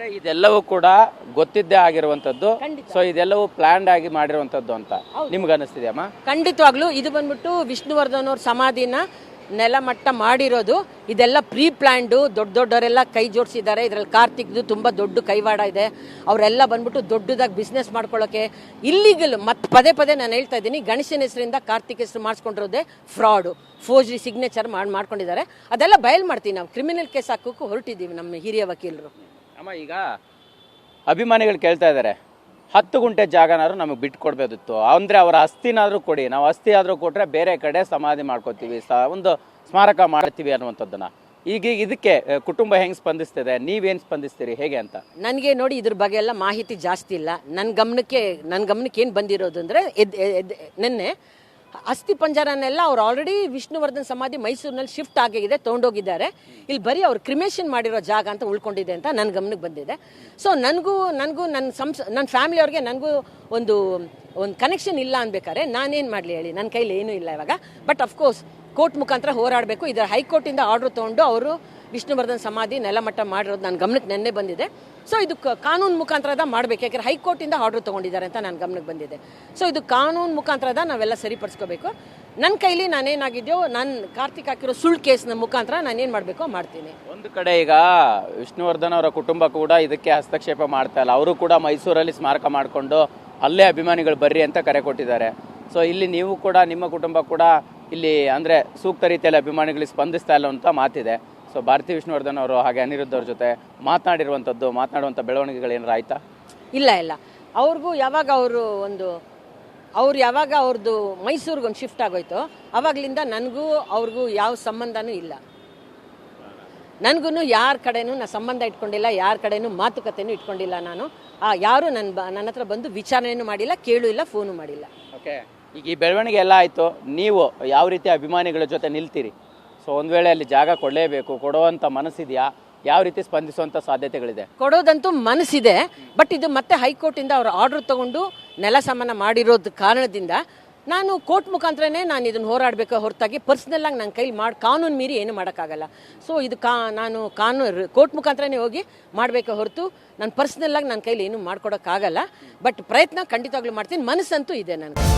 ಅಂದ್ರೆ ಇದೆಲ್ಲವೂ ಕೂಡ ಗೊತ್ತಿದ್ದೇ ಆಗಿರುವಂತದ್ದು. ಖಂಡಿತ. ಸೊ ಇದೆಲ್ಲವೂ ಪ್ಲಾನ್ಡ್ ಆಗಿ ಮಾಡಿರುವಂತದ್ದು ಅಂತ ನಿಮ್ಗೆ ಅನಿಸ್ತಿದೆಯಮ್ಮ ಖಂಡಿತವಾಗ್ಲೂ ಇದು ಬಂದ್ಬಿಟ್ಟು ವಿಷ್ಣುವರ್ಧನ್ ಅವ್ರ ಸಮಾಧಿನ ನೆಲಮಟ್ಟ ಮಾಡಿರೋದು. ಇದೆಲ್ಲ ಪ್ರೀ ಪ್ಲ್ಯಾಂಡು ದೊಡ್ಡ ದೊಡ್ಡವರೆಲ್ಲ ಕೈ ಜೋಡಿಸಿದ್ದಾರೆ. ಇದರಲ್ಲಿ ಕಾರ್ತಿಕ್ದು ತುಂಬ ದೊಡ್ಡ ಕೈವಾಡ ಇದೆ. ಅವರೆಲ್ಲ ಬಂದ್ಬಿಟ್ಟು ದೊಡ್ಡದಾಗಿ ಬಿಸ್ನೆಸ್ ಮಾಡ್ಕೊಳ್ಳೋಕೆ. ಇಲ್ಲಿಗಲ್ ಮತ್ತೆ ಪದೇ ಪದೇ ನಾನು ಹೇಳ್ತಾ ಇದ್ದೀನಿ ಗಣೇಶನ ಹೆಸರಿಂದ ಕಾರ್ತಿಕ್ ಹೆಸರು ಮಾಡಿಸ್ಕೊಂಡಿರೋದೇ ಫ್ರಾಡು ಫೋಜ್ರಿ ಸಿಗ್ನೇಚರ್ ಮಾಡಿ ಮಾಡ್ಕೊಂಡಿದ್ದಾರೆ. ಅದೆಲ್ಲ ಬಯಲು ಮಾಡ್ತೀವಿ ನಾವು. ಕ್ರಿಮಿನಲ್ ಕೇಸ್ ಹಾಕೋಕ್ಕೂ ಹೊರಟಿದ್ದೀವಿ ನಮ್ಮ ಹಿರಿಯ ವಕೀಲರು. ಅಮ್ಮ ಈಗ ಅಭಿಮಾನಿಗಳು ಕೇಳ್ತಾ ಇದ್ದಾರೆ, ಹತ್ತು ಗುಂಟೆ ಜಾಗನಾದ್ರು ನಮಗೆ ಬಿಟ್ಟು ಅಂದರೆ ಅವರ ಅಸ್ಥಿನಾದರೂ ಕೊಡಿ, ನಾವು ಅಸ್ಥಿ ಆದರೂ ಕೊಟ್ಟರೆ ಬೇರೆ ಕಡೆ ಸಮಾಧಿ ಮಾಡ್ಕೋತೀವಿ, ಸ- ಒಂದು ಸ್ಮಾರಕ ಮಾಡ್ತೀವಿ ಅನ್ನುವಂಥದ್ದನ್ನು. ಈಗ ಇದಕ್ಕೆ ಕುಟುಂಬ ಹೆಂಗೆ ಸ್ಪಂದಿಸ್ತಿದೆ, ನೀವೇನು ಸ್ಪಂದಿಸ್ತೀರಿ, ಹೇಗೆ ಅಂತ? ನನಗೆ ನೋಡಿ ಇದ್ರ ಬಗ್ಗೆ ಎಲ್ಲ ಮಾಹಿತಿ ಜಾಸ್ತಿ ಇಲ್ಲ. ನನ್ನ ಗಮನಕ್ಕೆ ನನ್ನ ಗಮನಕ್ಕೆ ಏನು ಬಂದಿರೋದು ಅಂದರೆ ಎದ್ ಎದ್, ನಿನ್ನೆ ಅಸ್ಥಿ ಪಂಜರನೆಲ್ಲ ಅವ್ರು ಆಲ್ರೆಡಿ ವಿಷ್ಣುವರ್ಧನ್ ಸಮಾಧಿ ಮೈಸೂರಿನಲ್ಲಿ ಶಿಫ್ಟ್ ಆಗಿದೆ, ತೊಗೊಂಡೋಗಿದ್ದಾರೆ. ಇಲ್ಲಿ ಬರೀ ಅವ್ರು ಕ್ರಿಮೇಷನ್ ಮಾಡಿರೋ ಜಾಗ ಅಂತ ಉಳ್ಕೊಂಡಿದೆ ಅಂತ ನನ್ನ ಗಮನಕ್ಕೆ ಬಂದಿದೆ. ಸೊ ನನಗೂ ನನಗೂ ನನ್ನ ಸಂಸ್ ನನ್ನ ಫ್ಯಾಮಿಲಿಯವ್ರಿಗೆ ನನಗೂ ಒಂದು ಒಂದು ಕನೆಕ್ಷನ್ ಇಲ್ಲ ಅನ್ಬೇಕಾದ್ರೆ ನಾನೇನು ಮಾಡಲಿ ಹೇಳಿ? ನನ್ನ ಕೈಲಿ ಏನೂ ಇಲ್ಲ ಇವಾಗ. ಬಟ್ ಅಫ್ಕೋರ್ಸ್ ಕೋರ್ಟ್ ಮುಖಾಂತರ ಹೋರಾಡಬೇಕು. ಇದರ ಹೈಕೋರ್ಟಿಂದ ಆರ್ಡರ್ ತೊಗೊಂಡು ಅವರು ವಿಷ್ಣುವರ್ಧನ್ ಸಮಾಧಿ ನೆಲಮಟ್ಟ ಮಾಡಿರೋದು ನನ್ನ ಗಮನಕ್ಕೆ ನೆನ್ನೆ ಬಂದಿದೆ. ಸೊ ಇದು ಕಾನೂನು ಮುಖಾಂತರದ ಮಾಡಬೇಕು. ಯಾಕಂದರೆ ಹೈಕೋರ್ಟಿಂದ ಆರ್ಡರ್ ತೊಗೊಂಡಿದ್ದಾರೆ ಅಂತ ನನ್ನ ಗಮನಕ್ಕೆ ಬಂದಿದೆ. ಸೊ ಇದು ಕಾನೂನು ಮುಖಾಂತರದ ನಾವೆಲ್ಲ ಸರಿಪಡಿಸ್ಕೋಬೇಕು. ನನ್ನ ಕೈಲಿ ನಾನೇನಾಗಿದೆಯೋ, ನಾನು ಕಾರ್ತಿಕ್ ಹಾಕಿರೋ ಸುಳ್ಳು ಕೇಸ್ನ ಮುಖಾಂತರ ನಾನೇನು ಮಾಡಬೇಕೋ ಮಾಡ್ತೀನಿ. ಒಂದು ಕಡೆ ಈಗ ವಿಷ್ಣುವರ್ಧನ್ ಅವರ ಕುಟುಂಬ ಕೂಡ ಇದಕ್ಕೆ ಹಸ್ತಕ್ಷೇಪ ಮಾಡ್ತಾ ಇಲ್ಲ. ಅವರು ಕೂಡ ಮೈಸೂರಲ್ಲಿ ಸ್ಮಾರಕ ಮಾಡಿಕೊಂಡು ಅಲ್ಲೇ ಅಭಿಮಾನಿಗಳು ಬರ್ರಿ ಅಂತ ಕರೆ ಕೊಟ್ಟಿದ್ದಾರೆ. ಸೊ ಇಲ್ಲಿ ನೀವು ಕೂಡ, ನಿಮ್ಮ ಕುಟುಂಬ ಕೂಡ ಇಲ್ಲಿ ಅಂದರೆ ಸೂಕ್ತ ರೀತಿಯಲ್ಲಿ ಅಭಿಮಾನಿಗಳಿಗೆ ಸ್ಪಂದಿಸ್ತಾ ಇಲ್ಲ ಅಂತ ಮಾತಿದೆ. ಸೊ ಭಾರತಿ ವಿಷ್ಣುವರ್ಧನ್ ಅವರು ಹಾಗೆ ಅನಿರುದ್ಧ ಅವ್ರ ಜೊತೆ ಮಾತನಾಡಿರುವಂಥದ್ದು ಮಾತನಾಡುವಂಥ ಬೆಳವಣಿಗೆಗಳು ಏನಾರ ಆಯ್ತಾ? ಇಲ್ಲ ಇಲ್ಲ. ಅವ್ರಿಗೂ ಯಾವಾಗ ಅವರು ಒಂದು ಅವ್ರು ಯಾವಾಗ ಅವ್ರದ್ದು ಮೈಸೂರಿಗೆ ಒಂದು ಶಿಫ್ಟ್ ಆಗೋಯ್ತು ಅವಾಗ್ಲಿಂದ ನನಗೂ ಅವ್ರಿಗೂ ಯಾವ ಸಂಬಂಧನೂ ಇಲ್ಲ. ನನಗೂ ಯಾರ ಕಡೆನೂ ನಾನು ಸಂಬಂಧ ಇಟ್ಕೊಂಡಿಲ್ಲ ಯಾರ ಕಡೆನೂ ಮಾತುಕತೆನೂ ಇಟ್ಕೊಂಡಿಲ್ಲ ನಾನು. ಆ ಯಾರು ನನ್ನ ಬ ನನ್ನ ಹತ್ರ ಬಂದು ವಿಚಾರಣೆನೂ ಮಾಡಿಲ್ಲ ಕೇಳೂ ಇಲ್ಲ ಫೋನು ಮಾಡಿಲ್ಲ. ಓಕೆ ಈಗ ಈ ಬೆಳವಣಿಗೆ ಎಲ್ಲ ಆಯಿತು ನೀವು ಯಾವ ರೀತಿ ಅಭಿಮಾನಿಗಳ ಜೊತೆ ನಿಲ್ತೀರಿ? ಸೊ ಒಂದು ವೇಳೆ ಅಲ್ಲಿ ಜಾಗ ಕೊಡಲೇಬೇಕು ಕೊಡುವಂಥ ಮನಸ್ಸಿದೆಯಾ? ಯಾವ ರೀತಿ ಸ್ಪಂದಿಸುವಂಥ ಸಾಧ್ಯತೆಗಳಿದೆ? ಕೊಡೋದಂತೂ ಮನಸ್ಸಿದೆ, ಬಟ್ ಇದು ಮತ್ತೆ ಹೈಕೋರ್ಟಿಂದ ಅವರು ಆರ್ಡರ್ ತಗೊಂಡು ನೆಲ ಸಮಾನ ಮಾಡಿರೋದ್ ಕಾರಣದಿಂದ ನಾನು ಕೋರ್ಟ್ ಮುಖಾಂತರನೇ ನಾನು ಇದನ್ನು ಹೋರಾಡಬೇಕು ಹೊರತಾಗಿ ಪರ್ಸನಲ್ ಆಗಿ ನನ್ನ ಕೈಲಿ ಮಾಡಿ, ಕಾನೂನು ಮೀರಿ ಏನು ಮಾಡೋಕ್ಕಾಗಲ್ಲ. ಸೊ ಇದು ಕಾ, ನಾನು ಕಾನೂನು ಕೋರ್ಟ್ ಮುಖಾಂತರನೇ ಹೋಗಿ ಮಾಡಬೇಕು ಹೊರತು ನಾನು ಪರ್ಸನಲ್ ಆಗಿ ನನ್ನ ಕೈಲಿ ಏನು ಮಾಡ್ಕೊಡೋಕ್ಕಾಗಲ್ಲ. ಬಟ್ ಪ್ರಯತ್ನ ಖಂಡಿತವಾಗ್ಲೂ ಮಾಡ್ತೀನಿ, ಮನಸ್ಸಂತೂ ಇದೆ ನನಗೆ.